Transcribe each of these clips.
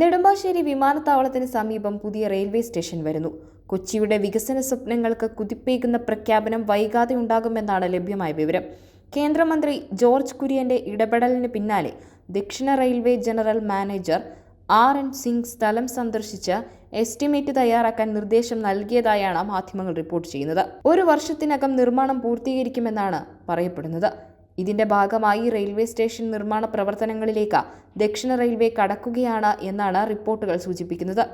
നെടുമ്പാശ്ശേരി വിമാനത്താവളത്തിന് സമീപം പുതിയ റെയിൽവേ സ്റ്റേഷൻ വരുന്നു. കൊച്ചിയുടെ വികസന സ്വപ്നങ്ങൾക്ക് കുതിപ്പേകുന്ന പ്രഖ്യാപനം വൈകാതെ ഉണ്ടാകുമെന്നാണ് ലഭ്യമായ വിവരം. കേന്ദ്രമന്ത്രി ജോർജ് കുര്യന്റെ ഇടപെടലിന് പിന്നാലെ ദക്ഷിണ railway general manager R N Singh സ്ഥലം സന്ദർശിച്ച് എസ്റ്റിമേറ്റ് തയ്യാറാക്കാൻ നിർദ്ദേശം നൽകിയതായാണ് മാധ്യമങ്ങൾ റിപ്പോർട്ട് ചെയ്യുന്നത്. ഒരു വർഷത്തിനകം നിർമ്മാണം പൂർത്തീകരിക്കുമെന്നാണ് പറയപ്പെടുന്നത്. ഇതിന്റെ ഭാഗമായി റെയിൽവേ സ്റ്റേഷൻ നിർമ്മാണ പ്രവർത്തനങ്ങളിലേക്ക് ദക്ഷിണ റെയിൽവേ കടക്കുകയാണ് എന്നാണ് റിപ്പോർട്ടുകൾ സൂചിപ്പിക്കുന്നത്.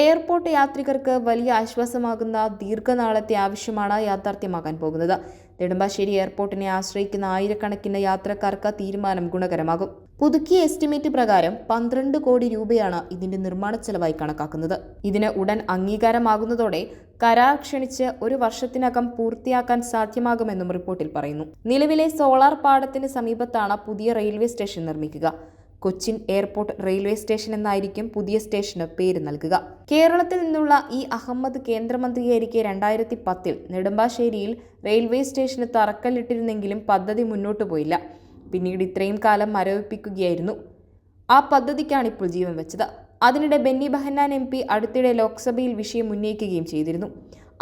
എയർപോർട്ട് യാത്രികർക്ക് വലിയ ആശ്വാസമാകുന്ന ദീർഘനാളത്തെ ആവശ്യമാണ് യാഥാർത്ഥ്യമാകാൻ പോകുന്നത്. നെടുമ്പാശ്ശേരി എയർപോർട്ടിനെ ആശ്രയിക്കുന്ന ആയിരക്കണക്കിന് യാത്രക്കാർക്ക് തീരുമാനം ഗുണകരമാകും. പുതുക്കിയ എസ്റ്റിമേറ്റ് പ്രകാരം പന്ത്രണ്ട് കോടി രൂപയാണ് ഇതിന്റെ നിർമ്മാണ ചെലവായി കണക്കാക്കുന്നത്. ഇതിന് ഉടൻ അംഗീകാരമാകുന്നതോടെ കരാർ ക്ഷണിച്ച് ഒരു വർഷത്തിനകം പൂർത്തിയാക്കാൻ സാധ്യമാകുമെന്നും റിപ്പോർട്ടിൽ പറയുന്നു. നിലവിലെ സോളാർ പാടത്തിന് സമീപത്താണ് പുതിയ റെയിൽവേ സ്റ്റേഷൻ നിർമ്മിക്കുക. കൊച്ചിൻ എയർപോർട്ട് റെയിൽവേ സ്റ്റേഷൻ എന്നായിരിക്കും പുതിയ സ്റ്റേഷന് പേര് നൽകുക. കേരളത്തിൽ നിന്നുള്ള ഈ അഹമ്മദ് കേന്ദ്രമന്ത്രിയായിരിക്കെ രണ്ടായിരത്തി പത്തിൽ നെടുമ്പാശ്ശേരിയിൽ റെയിൽവേ സ്റ്റേഷന് തറക്കല്ലിട്ടിരുന്നെങ്കിലും പദ്ധതി മുന്നോട്ടു പോയില്ല. പിന്നീട് ഇത്രയും കാലം മരവിപ്പിക്കുകയായിരുന്നു. ആ പദ്ധതിക്കാണ് ഇപ്പോൾ ജീവൻ വെച്ചത്. അതിനിടെ ബെന്നി ബഹന്നാൻ എം പി അടുത്തിടെ ലോക്സഭയിൽ വിഷയം ഉന്നയിക്കുകയും ചെയ്തിരുന്നു.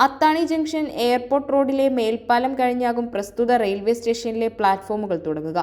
അത്താണി ജംഗ്ഷൻ എയർപോർട്ട് റോഡിലെ മേൽപ്പാലം കഴിഞ്ഞാകും പ്രസ്തുത റെയിൽവേ സ്റ്റേഷനിലെ പ്ലാറ്റ്ഫോമുകൾ തുടങ്ങുക.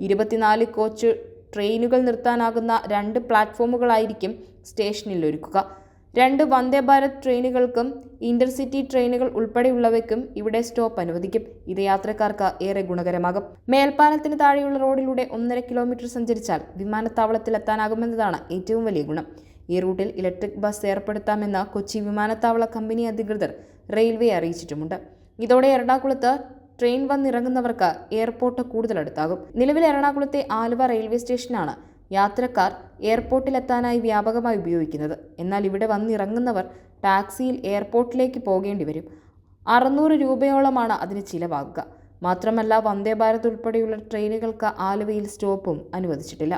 ഇരുപത്തിനാല് കോച്ച് ട്രെയിനുകൾ നിർത്താനാകുന്ന രണ്ട് പ്ലാറ്റ്ഫോമുകളായിരിക്കും സ്റ്റേഷനിൽ ഒരുക്കുക രണ്ട് വന്ദേ ഭാരത് ട്രെയിനുകൾക്കും ഇന്റർസിറ്റി ട്രെയിനുകൾ ഉൾപ്പെടെയുള്ളവയ്ക്കും ഇവിടെ സ്റ്റോപ്പ് അനുവദിക്കും. ഇത് യാത്രക്കാർക്ക് ഏറെ ഗുണകരമാകും. മേൽപ്പാലത്തിന് താഴെയുള്ള റോഡിലൂടെ ഒന്നര കിലോമീറ്റർ സഞ്ചരിച്ചാൽ വിമാനത്താവളത്തിൽ എത്താനാകുമെന്നതാണ് ഏറ്റവും വലിയ ഗുണം. ഈ റൂട്ടിൽ ഇലക്ട്രിക് ബസ് ഏർപ്പെടുത്താമെന്ന് കൊച്ചി വിമാനത്താവള കമ്പനി അധികൃതർ റെയിൽവേ അറിയിച്ചിട്ടുമുണ്ട്. ഇതോടെ എറണാകുളത്ത് ട്രെയിൻ വന്നിറങ്ങുന്നവർക്ക് എയർപോർട്ട് കൂടുതൽ അടുത്താകും നിലവിൽ എറണാകുളത്തെ ആലുവ റെയിൽവേ സ്റ്റേഷനാണ് യാത്രക്കാർ എയർപോർട്ടിലെത്താനായി വ്യാപകമായി ഉപയോഗിക്കുന്നത്. എന്നാൽ ഇവിടെ വന്നിറങ്ങുന്നവർ ടാക്സിയിൽ എയർപോർട്ടിലേക്ക് പോകേണ്ടി വരും. അറുന്നൂറ് രൂപയോളമാണ് അതിന് ചിലവാകുക. മാത്രമല്ല വന്ദേ ഭാരത് ഉൾപ്പെടെയുള്ള ട്രെയിനുകൾക്ക് ആലുവയിൽ സ്റ്റോപ്പും അനുവദിച്ചിട്ടില്ല.